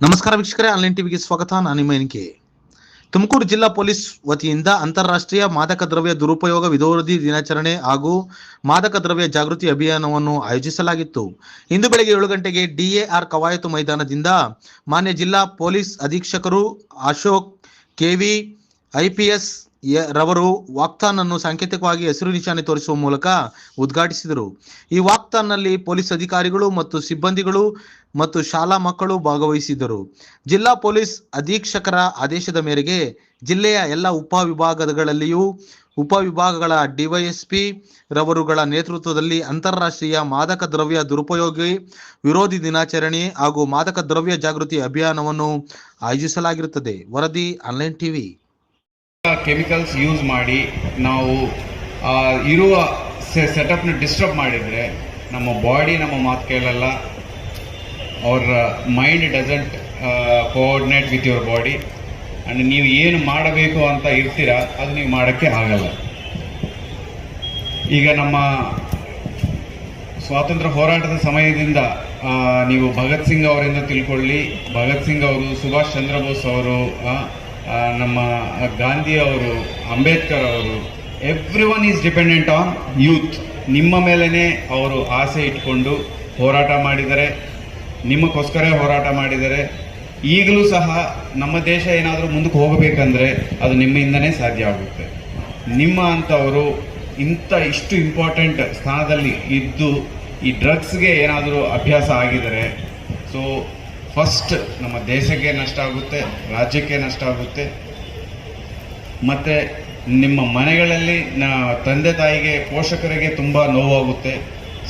ನಮಸ್ಕಾರ ವೀಕ್ಷಕರೇ, ಆನ್ಲೈನ್ ಟಿವಿಗೆ ಸ್ವಾಗತ. ನಾನು ನಿಮ್ಮ ಎನಿಕೆ ತುಮಕೂರು ಜಿಲ್ಲಾ ಪೊಲೀಸ್ ವತಿಯಿಂದ ಅಂತಾರಾಷ್ಟ್ರೀಯ ಮಾದಕ ದ್ರವ್ಯ ದುರುಪಯೋಗ ವಿರೋಧಿ ದಿನಾಚರಣೆ ಹಾಗೂ ಮಾದಕ ದ್ರವ್ಯ ಜಾಗೃತಿ ಅಭಿಯಾನವನ್ನು ಆಯೋಜಿಸಲಾಗಿತ್ತು. ಇಂದು ಬೆಳಗ್ಗೆ ಏಳು ಗಂಟೆಗೆ ಡಿಎಆರ್ ಕವಾಯತು ಮೈದಾನದಿಂದ ಮಾನ್ಯ ಜಿಲ್ಲಾ ಪೊಲೀಸ್ ಅಧೀಕ್ಷಕರು ಅಶೋಕ್ ಕೆವಿ ಐಪಿಎಸ್ ರವರು ವಾಕ್ತಾನ್ ಅನ್ನು ಸಾಂಕೇತಿಕವಾಗಿ ಹಸಿರು ನಿಶಾನೆ ತೋರಿಸುವ ಮೂಲಕ ಉದ್ಘಾಟಿಸಿದರು. ಈ ವಾಕ್ತಾನ್ನಲ್ಲಿ ಪೊಲೀಸ್ ಅಧಿಕಾರಿಗಳು ಮತ್ತು ಸಿಬ್ಬಂದಿಗಳು ಮತ್ತು ಶಾಲಾ ಮಕ್ಕಳು ಭಾಗವಹಿಸಿದ್ದರು. ಜಿಲ್ಲಾ ಪೊಲೀಸ್ ಅಧೀಕ್ಷಕರ ಆದೇಶದ ಮೇರೆಗೆ ಜಿಲ್ಲೆಯ ಎಲ್ಲ ಉಪವಿಭಾಗಗಳಲ್ಲಿಯೂ ಉಪವಿಭಾಗಗಳ ಡಿವೈಎಸ್ಪಿ ರವರುಗಳ ನೇತೃತ್ವದಲ್ಲಿ ಅಂತಾರಾಷ್ಟ್ರೀಯ ಮಾದಕ ದ್ರವ್ಯ ದುರುಪಯೋಗಿ ವಿರೋಧಿ ದಿನಾಚರಣೆ ಹಾಗೂ ಮಾದಕ ದ್ರವ್ಯ ಜಾಗೃತಿ ಅಭಿಯಾನವನ್ನು ಆಯೋಜಿಸಲಾಗಿರುತ್ತದೆ. ವರದಿ ಆನ್ಲೈನ್ ಟಿವಿ. ಕೆಮಿಕಲ್ಸ್ ಯೂಸ್ ಮಾಡಿ ನಾವು ಇರುವ ಸೆಟಪ್ನ ಡಿಸ್ಟರ್ಬ್ ಮಾಡಿದರೆ ನಮ್ಮ ಬಾಡಿ ನಮ್ಮ ಮಾತು ಕೇಳಲ್ಲ. ಅವ್ರ mind doesn't coordinate with your body. And ನೀವು ಏನು ಮಾಡಬೇಕು ಅಂತ ಇರ್ತೀರ, ಅದು ನೀವು ಮಾಡೋಕ್ಕೆ ಆಗಲ್ಲ. ಈಗ ನಮ್ಮ ಸ್ವಾತಂತ್ರ್ಯ ಹೋರಾಟದ ಸಮಯದಿಂದ ನೀವು ಭಗತ್ ಸಿಂಗ್ ಅವರಿಂದ ತಿಳ್ಕೊಳ್ಳಿ. ಭಗತ್ ಸಿಂಗ್ ಅವರು, ಸುಭಾಷ್ ಚಂದ್ರ ಬೋಸ್ ಅವರು ನಮ್ಮ ಗಾಂಧಿ ಅವರು, ಅಂಬೇಡ್ಕರ್ ಅವರು every one is dependent on youth ನಿಮ್ಮ ಮೇಲೇ ಅವರು ಆಸೆ ಇಟ್ಕೊಂಡು ಹೋರಾಟ ಮಾಡಿದರೆ ನಿಮಗೋಸ್ಕರ ಹೋರಾಟ ಮಾಡಿದರೆ, ಈಗಲೂ ಸಹ ನಮ್ಮ ದೇಶ ಏನಾದರೂ ಮುಂದಕ್ಕೆ ಹೋಗಬೇಕಂದ್ರೆ ಅದು ನಿಮ್ಮಿಂದನೇ ಸಾಧ್ಯ ಆಗುತ್ತೆ. ನಿಮ್ಮ ಅಂಥವರು ಇಂಥ ಇಷ್ಟು ಇಂಪಾರ್ಟೆಂಟ್ ಸ್ಥಾನದಲ್ಲಿ ಇದ್ದು ಈ ಡ್ರಗ್ಸ್ಗೆ ಏನಾದರೂ ಅಭ್ಯಾಸ ಆಗಿದರೆ ಸೊ ಫಸ್ಟ್ ನಮ್ಮ ದೇಶಕ್ಕೆ ನಷ್ಟ ಆಗುತ್ತೆ, ರಾಜ್ಯಕ್ಕೆ ನಷ್ಟ ಆಗುತ್ತೆ. ಮತ್ತು ನಿಮ್ಮ ಮನೆಗಳಲ್ಲಿ ನ ತಂದೆ ತಾಯಿಗೆ ಪೋಷಕರಿಗೆ ತುಂಬ ನೋವಾಗುತ್ತೆ.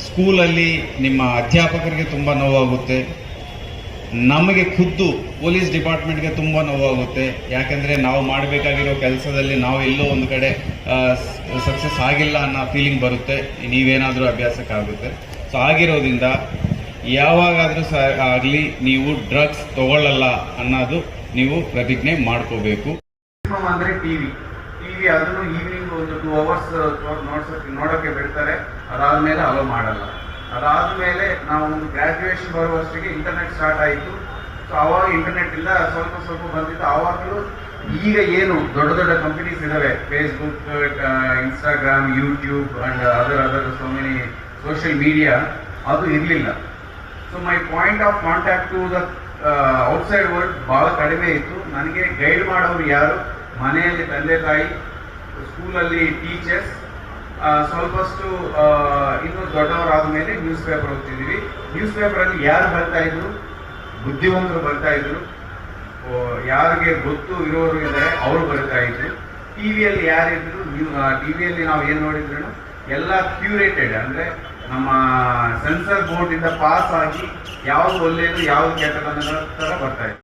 ಸ್ಕೂಲಲ್ಲಿ ನಿಮ್ಮ ಅಧ್ಯಾಪಕರಿಗೆ ತುಂಬ ನೋವಾಗುತ್ತೆ. ನಮಗೆ ಖುದ್ದು ಪೊಲೀಸ್ ಡಿಪಾರ್ಟ್ಮೆಂಟ್ಗೆ ತುಂಬ ನೋವಾಗುತ್ತೆ. ಯಾಕೆಂದರೆ ನಾವು ಮಾಡಬೇಕಾಗಿರೋ ಕೆಲಸದಲ್ಲಿ ನಾವು ಎಲ್ಲೋ ಒಂದು ಕಡೆ ಸಕ್ಸಸ್ ಆಗಿಲ್ಲ ಅನ್ನೋ ಫೀಲಿಂಗ್ ಬರುತ್ತೆ. ನೀವೇನಾದರೂ ಅಭ್ಯಾಸಕ್ಕಾಗುತ್ತೆ. ಸೊ ಆಗಿರೋದ್ರಿಂದ ಯಾವಾಗಾದರೂ ಸಹ ಆಗಲಿ ನೀವು ಡ್ರಗ್ಸ್ ತಗೊಳ್ಳಲ್ಲ ಅನ್ನೋದು ನೀವು ಪ್ರತಿಜ್ಞೆ ಮಾಡ್ಕೋಬೇಕು. ಅಂದ್ರೆ ಟಿವಿ ಟಿವಿ ಅದನ್ನು ಈವ್ನಿಂಗ್ ಒಂದು ಟೂ ಅವರ್ಸ್ ನೋಡ್ಸೋಕೆ ನೋಡೋಕ್ಕೆ ಬಿಡ್ತಾರೆ. ಅದಾದಮೇಲೆ ಅಲೋ ಮಾಡಲ್ಲ. ಅದಾದಮೇಲೆ ನಾವು ಒಂದು ಗ್ರಾಜುಯೇಷನ್ ಬರುವಷ್ಟಿಗೆ ಇಂಟರ್ನೆಟ್ ಸ್ಟಾರ್ಟ್ ಆಯಿತು. ಸೊ ಅವಾಗ ಇಂಟರ್ನೆಟ್ ಇಲ್ಲ, ಸ್ವಲ್ಪ ಸ್ವಲ್ಪ ಬಂದಿತ್ತು. ಆವಾಗಲೂ ಈಗ ಏನು ದೊಡ್ಡ ದೊಡ್ಡ ಕಂಪನೀಸ್ ಇದಾವೆ. Facebook Instagram YouTube and other other so many social media ಅದು ಇರಲಿಲ್ಲ. So my point of contact to the outside world ಬಹಳ ಕಡಿಮೆ ಇತ್ತು. ನನಗೆ ಗೈಡ್ ಮಾಡೋರು ಯಾರು? ಮನೆಯಲ್ಲಿ ತಂದೆ ತಾಯಿ ಸ್ಕೂಲಲ್ಲಿ ಟೀಚರ್ಸ್ ಸ್ವಲ್ಪಷ್ಟು ಇನ್ನೂ ದೊಡ್ಡವರಾದ ಮೇಲೆ ನ್ಯೂಸ್ ಪೇಪರ್ ಓದ್ತಿದ್ದೀವಿ. ನ್ಯೂಸ್ ಪೇಪರಲ್ಲಿ ಯಾರು ಬರ್ತಾ ಇದ್ರು? ಬುದ್ಧಿವಂತರು ಬರ್ತಾ ಇದ್ರು. ಯಾರಿಗೆ ಗೊತ್ತು ಇರೋರು ಇದ್ದಾರೆ ಅವರು ಬರ್ತಾ ಇದ್ರು. ಟಿವಿಯಲ್ಲಿ ಯಾರಿದ್ರು? ಟಿ ವಿಯಲ್ಲಿ ನಾವು ಏನು ನೋಡಿದ್ರು ಎಲ್ಲ ಕ್ಯೂರೇಟೆಡ್ ಅಂದ್ರೆ ನಮ್ಮ ಸೆನ್ಸರ್ ಬೋರ್ಡ್ ಇಂದ ಪಾಸ್ ಆಗಿ ಯಾವ್ದು ಒಳ್ಳೆಯದು ಯಾವ್ದು ತರ ಬರ್ತಾ ಇತ್ತು